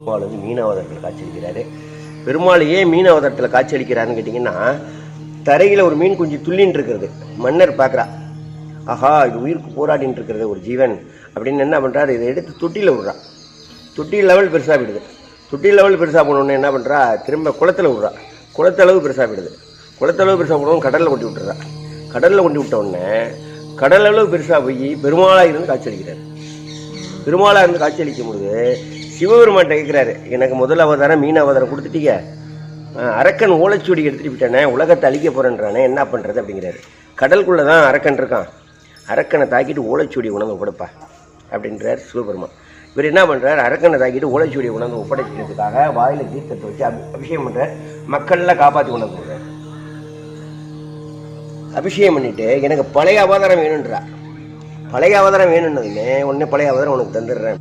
பெருமாள் வந்து மீன காட்சியளிக்கிறாரு. பெருமாள் ஏன் மீன காட்சியளிக்கிறாருன்னு கேட்டிங்கன்னா தரையில் ஒரு மீன் குஞ்சு துள்ளின்னு இருக்கிறது மன்னர் பார்க்குறா. ஆஹா இது உயிருக்கு போராடின்னு இருக்கிறது ஒரு ஜீவன். அப்படின்னு என்ன பண்ணுறாரு இதை எடுத்து தொட்டியில் விடுறா. தொட்டி லெவல் பெருசாக விடுது தொட்டி லெவல் பெருசாக போனோடனே என்ன பண்ணுறா திரும்ப குளத்துல விடுறா. குளத்தளவு பெருசாக விடுது குளத்தளவு பெருசாக போனோம் கடலில் கொண்டு விட்டுறா. கடலில் கொண்டு விட்ட உடனே கடலளவு பெருசாக போய் பெருமாளாக இருந்து காட்சியளிக்கிறார். பெருமாளாக இருந்து காட்சியளிக்கும் பொழுது சிவபெருமான்ட்ட கேட்குறாரு எனக்கு முதல் அவதாரம் மீன அவதாரம் கொடுத்துட்டீங்க. அரக்கன் ஓலைச்சுவடி எடுத்துகிட்டு விட்டானே உலகத்தை அழிக்க போகிறேன்றானே என்ன பண்ணுறது அப்படிங்கிறாரு. கடலுக்குள்ளே தான் அரக்கன் இருக்கான். அரக்கனை தாக்கிட்டு ஓலைச்சுவடி உணவு கொடுப்பா அப்படின்றார் சிவபெருமான். இவர் என்ன பண்ணுறார் அரக்கனை தாக்கிட்டு ஓலைச்சுவடி உணவு ஒப்படைக்கிறதுக்காக வாயில் தீர்த்தத்தை வச்சு அபிஷேகம் பண்ணுறார் மக்கள்லாம் காப்பாற்றி உணவு கொடுக்குறாரு. அபிஷேகம் பண்ணிவிட்டு எனக்கு பழைய அவதாரம் வேணுன்றா பழைய அவதாரம் வேணுன்னதுமே உடனே பழைய அவதாரம் உனக்கு தந்துடுறேன்.